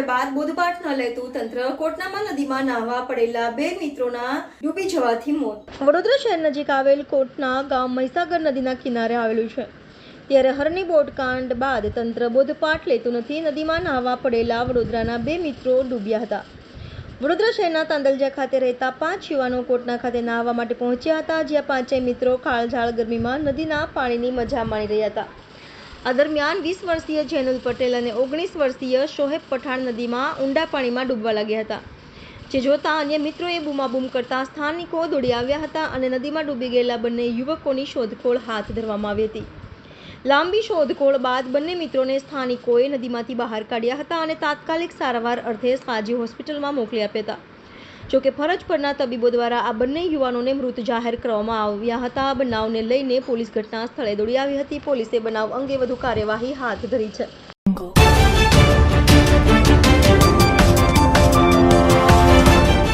બાદ બોધપાઠ ન લેતું તંત્ર કોટનામાં નદીમાં નાહવા પડેલા બે મિત્રોના ડૂબી જવાથી મોત. વડોદરા શહેર નજીક આવેલ કોટના ગામ મહીસાગર નદીના કિનારે આવેલું છે. ત્યારે હરની બોટકાંડ બાદ તંત્ર બોધપાઠ લેતું નથી, નદીમાં નાહવા પડેલા વડોદરાના બે મિત્રો ડૂબ્યા હતા. વડોદરા શહેરના તાંદલજા ખાતે રહેતા પાંચ યુવાનો કોટના ખાતે નાહવા માટે પહોંચ્યા હતા, જ્યાં પાંચેય મિત્રો ખાળઝાળ ગરમીમાં નદીના પાણીની મજા માણી રહ્યા હતા. આ દરમિયાન વીસ વર્ષીય જેનુલ પટેલ અને ઓગણીસ વર્ષીય શોહેબ પઠાણ નદીમાં ઊંડા પાણીમાં ડૂબવા લાગ્યા હતા. જે જોતા અન્ય મિત્રોએ બૂમાબૂમ કરતા સ્થાનિકો દોડી આવ્યા હતા અને નદીમાં ડૂબી ગયેલા બંને યુવકોની શોધખોળ હાથ ધરવામાં આવી હતી. લાંબી શોધખોળ બાદ બંને મિત્રોને સ્થાનિકોએ નદીમાંથી બહાર કાઢ્યા હતા અને તાત્કાલિક સારવાર અર્થે સાજી હોસ્પિટલમાં મોકલી આપ્યા હતા. જોકે ફરજ પરના તબીબો દ્વારા આ બંને યુવાનોને મૃત જાહેર કરવામાં આવ્યા હતા. બનાવને લઈને પોલીસ ઘટના સ્થળે દોડી આવી હતી. પોલીસે બનાવ અંગે વધુ કાર્યવાહી હાથ ધરી છે.